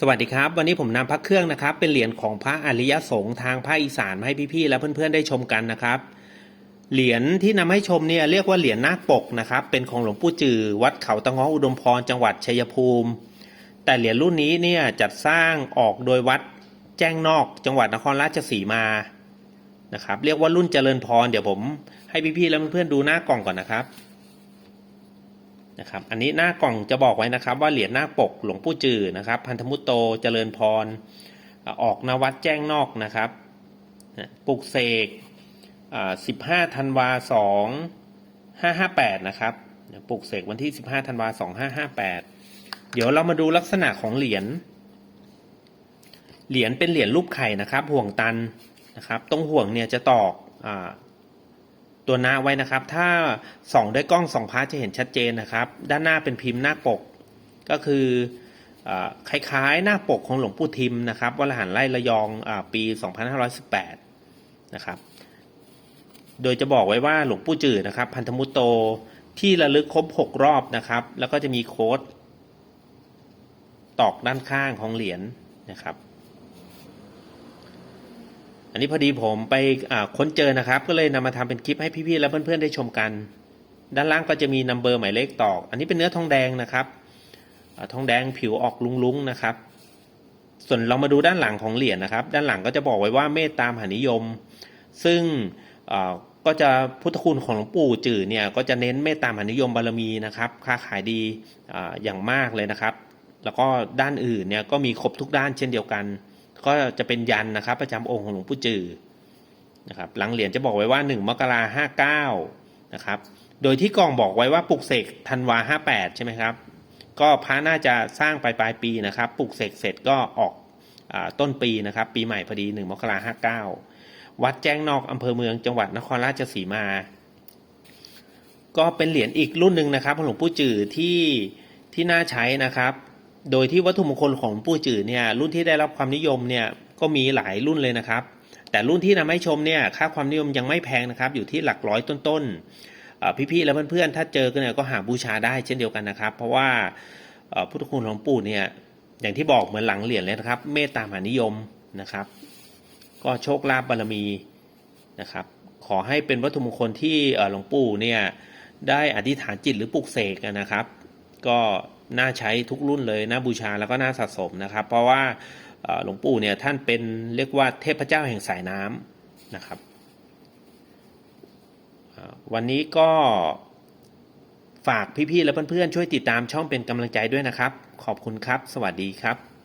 สวัสดีครับ วันนี้ผมนำพระเครื่องนะครับ เป็นเหรียญของพระอริยสงฆ์ทางภาคอีสานมาให้พี่ๆและเพื่อนๆได้ชมกันนะครับ เหรียญที่นำให้ชมเนี่ยเรียกว่าเหรียญนาคปกนะครับ เป็นของหลวงปู่จือ วัดเขาตะง้ออุดมพรจังหวัดชัยภูมิ แต่เหรียญรุ่นนี้เนี่ยจัดสร้างออกโดยวัดแจ้งนอกจังหวัดนครราชสีมานะครับ เรียกว่ารุ่นเจริญพรเดี๋ยวผมให้พี่ๆและเพื่อนๆดูหน้ากล่องก่อนนะครับ นะครับ อันนี้หน้ากล่องจะบอกไว้นะครับ ว่าเหรียญหน้าปกหลวงปู่จือนะครับ พันธมุตโตเจริญพร ออกนวัดแจ้งนอกนะครับปลุกเสกสิบห้าธันวาสองห้าห้าแปดนะครับปลุกเสกวันที่สิบห้าธันวาสองห้าห้าแปดเดี๋ยวเรามาดูลักษณะของเหรียญเหรียญเป็นเหรียญรูปไข่นะครับ ห่วงตันนะครับ ตรงห่วงเนี่ยจะตอกอ ตัวหน้าไว้นะครับ ถ้าส่องด้วยกล้องส่องพาร์ทจะเห็นชัดเจนนะครับ ด้านหน้าเป็นพิมพ์หน้าปก ก็คือคล้ายๆ หน้าปกของหลวงปู่ทิมนะครับวัดละหันไล่ระยองอปี 2518 นะครับ โดยจะบอกไว้ว่าหลวงปู่จืดนะครับ พันธมุตโตที่ระลึกครบ 6 รอบนะครับ แล้วก็จะมีโค้ดตอกด้านข้างของเหรียญนะครับ อันนี้พอดีผมไปค้นเจอนะครับ ก็เลยนำมาทำเป็นคลิปให้พี่ๆและเพื่อนๆได้ชมกัน ด้านล่างก็จะมีนัมเบอร์หมายเลขตอก อันนี้เป็นเนื้อทองแดงนะครับอทองแดงผิวออกลุ้งๆนะครับ ส่วนเรามาดูด้านหลังของเหรียญนะครับ ด้านหลังก็จะบอกไว้ว่าเมตตามหานิยม ซึ่งก็จะพุทธคุณของหลวงปู่จื่อเนี่ยก็จะเน้นเมตตามหานิยมบารมีนะครับ ค้าขายดีออย่างมากเลยนะครับ แล้วก็ด้านอื่นเนี่ยก็มีครบทุกด้านเช่นเดียวกัน ก็จะเป็นยันนะครับ ประจำองค์ของหลวงปู่จือนะครับหลังเหรียญจะบอกไว้ว่า 1 มกราห้าเก้านะครับ โดยที่กองบอกไว้ว่าปลุกเสกธันวาห้าแปดใช่ไหมครับ ก็พระน่าจะสร้างปลายปลายปีนะครับปลุกเสกเสร็จก็ออกอต้นปีนะครับ ปีใหม่พอดี 1 มกราห้าเก้าวัดแจ้งนอกอำเภอเมืองจังหวัดนครราชสีมา ก็เป็นเหรียญอีกรุ่นหนึ่งนะครับของหลวงปู่จือที่ที่น่าใช้นะครับ โดยที่วัตถุมงคลของหลวงปู่จือเนี่ยรุ่นที่ได้รับความนิยมเนี่ยก็มีหลายรุ่นเลยนะครับ แต่รุ่นที่นำให้ชมเนี่ยค่าความนิยมยังไม่แพงนะครับ อยู่ที่หลักร้อยต้นๆพี่ๆและเพื่อนๆถ้าเจอกันเนี่ยก็หาบูชาได้เช่นเดียวกันนะครับ เพราะว่าพุทธคุณของหลวงปู่เนี่ยอย่างที่บอกเหมือนหลังเหรียญเลยนะครับ เมตตามหานิยมนะครับ ก็โชคลาภบารมีนะครับ ขอให้เป็นวัตถุมงคลที่หลวงปู่เนี่ยได้อธิษฐานจิตหรือปลุกเสกนะครับ ก็ น่าใช้ทุกรุ่นเลยน่าบูชาแล้วก็น่าสะสมนะครับ เพราะว่าหลวงปู่เนี่ยท่านเป็นเรียกว่าเทพเจ้าแห่งสายน้ำนะครับวันนี้ก็ฝากพี่ๆและเพื่อนๆช่วยติดตามช่องเป็นกำลังใจด้วยนะครับ ขอบคุณครับ สวัสดีครับ